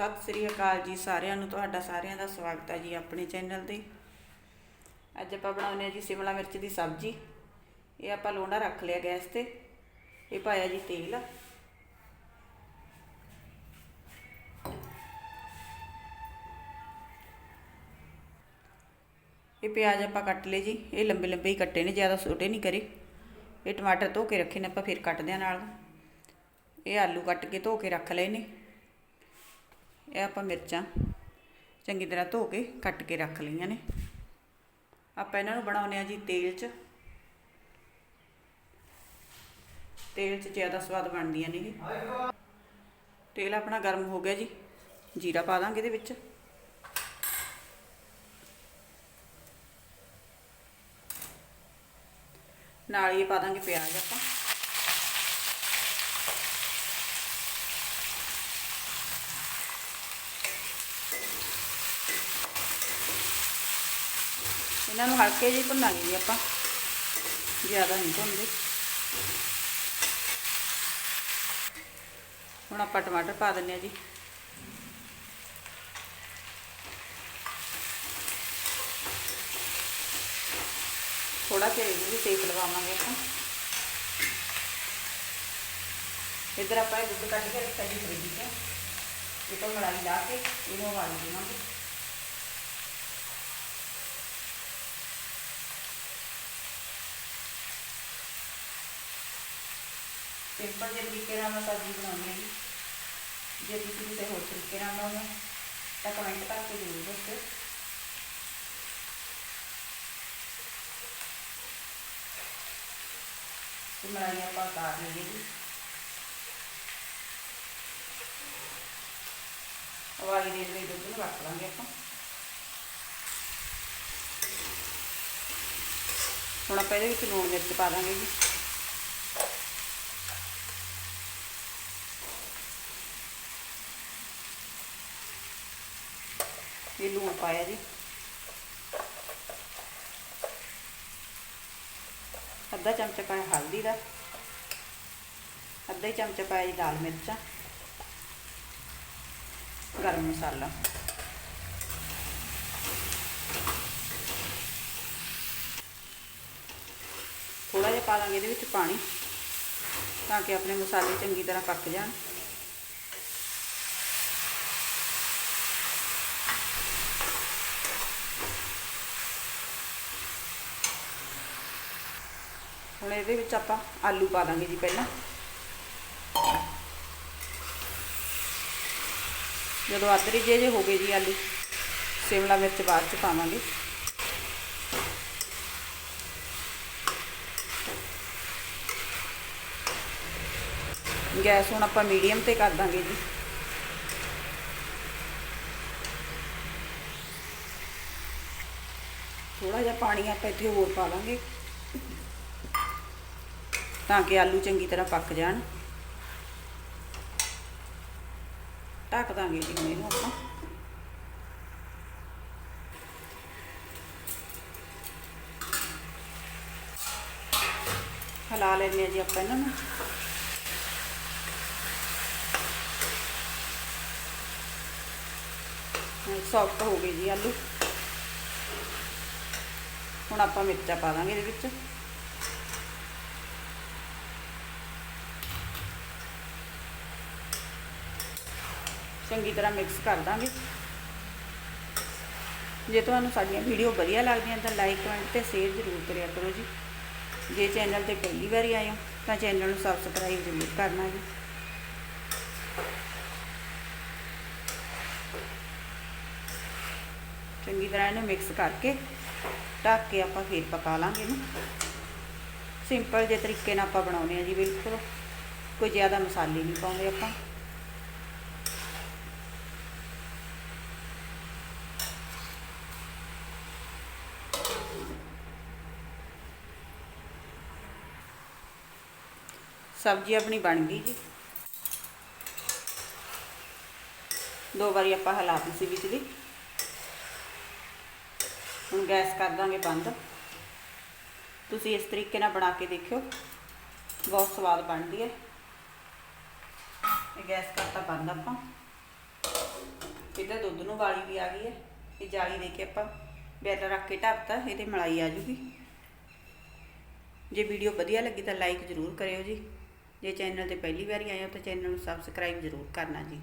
ਸਤਿ ਸ੍ਰੀ ਅਕਾਲ ਜੀ ਸਾਰਿਆਂ ਨੂੰ, ਤੁਹਾਡਾ ਸਾਰਿਆਂ ਦਾ ਸਵਾਗਤ ਹੈ ਜੀ ਆਪਣੇ ਚੈਨਲ ਤੇ। ਅੱਜ ਆਪਾਂ ਬਣਾਉਂਦੇ ਹਾਂ ਜੀ ਸ਼ਿਮਲਾ ਮਿਰਚ ਦੀ ਸਬਜ਼ੀ। ਇਹ ਆਪਾਂ ਲੋਂਡਾ ਰੱਖ ਲਿਆ ਗੈਸ ਤੇ। ਇਹ ਪਾਇਆ ਜੀ ਤੇਲ। ਇਹ ਪਿਆਜ਼ ਆਪਾਂ ਕੱਟ ਲਏ ਜੀ। ਇਹ ਲੰਬੇ ਲੰਬੇ ਹੀ ਕੱਟੇ ਨੇ, ਜ਼ਿਆਦਾ ਛੋਟੇ ਨਹੀਂ ਕਰੇ। ਇਹ ਟਮਾਟਰ ਧੋ ਕੇ ਰੱਖੇ ਨੇ ਆਪਾਂ, ਫਿਰ ਕੱਟਦੇ ਆ ਨਾਲ। ਇਹ ਆਲੂ ਕੱਟ ਕੇ ਧੋ ਕੇ ਰੱਖ ਲਏ ਨੇ। ਇਹ ਆਪਾਂ ਮਿਰਚਾਂ ਚੰਗੀ ਤਰ੍ਹਾਂ ਧੋ ਕੇ ਕੱਟ ਕੇ ਰੱਖ ਲਈਆਂ ਨੇ। ਆਪਾਂ ਇਹਨਾਂ ਨੂੰ ਬਣਾਉਨੇ ਆ ਜੀ ਤੇਲ 'ਚ। ਤੇਲ 'ਚ ਜ਼ਿਆਦਾ ਸਵਾਦ ਬਣਦੀਆਂ ਨੇ ਇਹ ਤੇਲ ਆਪਣਾ ਗਰਮ ਹੋ ਗਿਆ ਜੀ। ਜੀਰਾ ਪਾ ਦਾਂਗੇ ਇਹਦੇ ਵਿੱਚ। ਨਾਲ ਹੀ ਪਾ ਦਾਂਗੇ ਪਿਆਜ਼ ਆਪਾਂ। ਇਹਨਾਂ ਨੂੰ ਹਲਕੇ ਜਿਹੇ ਭੁੰਨਾਂਗੇ ਜੀ ਆਪਾਂ। ਜ਼ਿਆਦਾ ਨਹੀਂ ਭੁੰਨਦੇ। ਹੁਣ ਆਪਾਂ ਟਮਾਟਰ ਪਾ ਦਿੰਨੇ ਆ ਜੀ। ਥੋੜਾ ਜਿਹਾ ਇਹਨੂੰ ਸੇਕ ਲਵਾਵਾਂਗੇ ਆਪਾਂ। ਇੱਧਰ ਆਪਾਂ ਇਹ ਦੁੱਧ ਕੱਢ ਕੇ ਰੱਖਿਆ ਜੀ ਫਰਿੱਜ 'ਚ। ਇਹ ਤੋਂ ਮਲਾਈ ਲਾ ਕੇ ਇਹਨੂੰ ਉਬਾਲ ਦੇਵਾਂਗੇ। ਸਿੰਪਲ ਜਿਹੇ ਤਰੀਕੇ ਨਾਲ ਮੈਂ ਸਬਜ਼ੀ ਬਣਾਉਂਦੀ ਹੈ ਜੀ। ਜੇ ਤੁਸੀਂ ਕਿਸੇ ਹੋਰ ਤਰੀਕੇ ਨਾਲ ਬਣਾਉਂਦੇ ਤਾਂ ਕਮੈਂਟ ਕਰਕੇ ਜ਼ਰੂਰ ਦੱਸੋ ਤੇ ਮਲਾਈ ਆਪਾਂ ਉਤਾਰ ਲਈਏ ਜੀ। ਉਬਾਲੀ ਦੇ ਲਈ ਦੁੱਧ ਨੂੰ ਰੱਖ ਲਾਂਗੇ ਆਪਾਂ। ਹੁਣ ਆਪਾਂ ਇਹਦੇ ਵਿੱਚ ਲੂਣ ਮਿਰਚ ਪਾ ਦਾਂਗੇ ਜੀ। ਇਹ ਲੂਣ ਪਾਇਆ ਜੀ। ਅੱਧਾ ਚਮਚਾ ਪਾਇਆ ਹਲਦੀ ਦਾ। ਅੱਧਾ ਹੀ ਚਮਚਾ ਪਾਇਆ ਜੀ ਲਾਲ ਮਿਰਚਾਂ। ਗਰਮ ਮਸਾਲਾ। ਥੋੜਾ ਜਿਹਾ ਪਾ ਲਾਂਗੇ ਇਹਦੇ ਵਿੱਚ ਪਾਣੀ, ਤਾਂ ਕਿ ਆਪਣੇ ਮਸਾਲੇ ਚੰਗੀ ਤਰ੍ਹਾਂ ਪੱਕ ਜਾਣ। ਹੁਣ ਇਹਦੇ ਵਿੱਚ ਆਪਾਂ ਆਲੂ ਪਾ ਦਾਂਗੇ ਜੀ ਪਹਿਲਾਂ। ਜਦੋਂ ਆਦਰੀ ਜੇ ਜੇ ਹੋ ਗਏ ਜੀ ਆਲੂ, ਸ਼ਿਮਲਾ ਮਿਰਚ ਬਾਅਦ ਚ ਪਾਵਾਂਗੇ। ਗੈਸ ਹੁਣ ਆਪਾਂ ਮੀਡੀਅਮ ਤੇ ਕਰ ਦਾਂਗੇ ਜੀ। ਥੋੜਾ ਜਿਹਾ ਪਾਣੀ ਆਪਾਂ ਇੱਥੇ ਹੋਰ ਪਾ ਲਾਂਗੇ ਤਾਂ ਕਿ ਆਲੂ ਚੰਗੀ ਤਰ੍ਹਾਂ ਪੱਕ ਜਾਣ। ਢੱਕ ਦਾਂਗੇ ਜੀ ਹੁਣ ਇਹਨੂੰ ਆਪਾਂ। ਹਿਲਾ ਲੈਂਦੇ ਆ ਜੀ ਆਪਾਂ ਇਹਨਾਂ ਨੂੰ। ਸੌਫਟ ਹੋ ਗਏ ਜੀ ਆਲੂ। ਹੁਣ ਆਪਾਂ ਮਿਰਚਾਂ ਪਾ ਦਾਂਗੇ ਇਹਦੇ ਵਿੱਚ। ਚੰਗੀ ਤਰ੍ਹਾਂ ਮਿਕਸ ਕਰ ਦਾਂਗੇ। ਜੇ ਤੁਹਾਨੂੰ ਸਾਡੀਆਂ ਵੀਡੀਓ ਵਧੀਆ ਲੱਗਦੀਆਂ ਤਾਂ ਲਾਈਕ ਕਮੈਂਟ ਤੇ ਸ਼ੇਅਰ ਜ਼ਰੂਰ ਕਰਿਆ ਕਰੋ ਜੀ। ਜੇ ਚੈਨਲ ਤੇ ਪਹਿਲੀ ਵਾਰੀ ਆਏ ਹੋ ਤਾਂ ਚੈਨਲ ਨੂੰ ਸਬਸਕ੍ਰਾਈਬ ਜ਼ਰੂਰ ਕਰਨਾ ਜੀ। ਚੰਗੀ ਤਰ੍ਹਾਂ ਇਹਨੂੰ ਮਿਕਸ ਕਰਕੇ ਢੱਕ ਕੇ ਆਪਾਂ ਫੇਰ ਪਕਾ ਲਾਂਗੇ ਇਹਨੂੰ। ਸਿੰਪਲ ਜੇ ਤਰੀਕੇ ਨਾਲ ਆਪਾਂ ਬਣਾਉਨੇ ਆ ਜੀ, ਬਿਲਕੁਲ। ਕੋਈ ਜ਼ਿਆਦਾ ਮਸਾਲੇ ਨਹੀਂ ਪਾਉਂਦੇ ਆਪਾਂ। ਸਬਜ਼ੀ ਆਪਣੀ ਬਣ ਗਈ ਜੀ। ਦੋ ਵਾਰੀ ਆਪਾਂ ਹਲਾਤੀ ਸੀ ਵਿਚਲੀ ਹੁਣ ਗੈਸ ਕਰ ਦਾਂਗੇ ਬੰਦ। ਤੁਸੀਂ ਇਸ ਤਰੀਕੇ ਨਾਲ ਬਣਾ ਕੇ ਦੇਖਿਓ। ਬਹੁਤ ਸਵਾਦ ਬਣਦੀ ਹੈ। ਇਹ ਗੈਸ ਕਰਤਾ ਬੰਦ ਆਪਾਂ। ਇਹਦੇ ਦੁੱਧ ਨੂੰ ਵਾਲੀ ਵੀ ਆ ਗਈ ਹੈ। ਇਹ ਜਾਲੀ ਦੇ ਕੇ ਆਪਾਂ ਬੈਲ ਰੱਖ ਕੇ ਢੱਪਤਾ ਇਹਦੇ ਮਲਾਈ ਆ ਜੂਗੀ। ਜੇ ਵੀਡੀਓ ਵਧੀਆ ਲੱਗੀ ਤਾਂ ਲਾਈਕ ਜ਼ਰੂਰ ਕਰਿਓ ਜੀ। ਜੇ ਚੈਨਲ ਤੇ ਪਹਿਲੀ ਵਾਰੀ ਆਏ ਹੋ ਤਾਂ ਚੈਨਲ ਨੂੰ ਸਬਸਕ੍ਰਾਈਬ ਜ਼ਰੂਰ ਕਰਨਾ ਜੀ।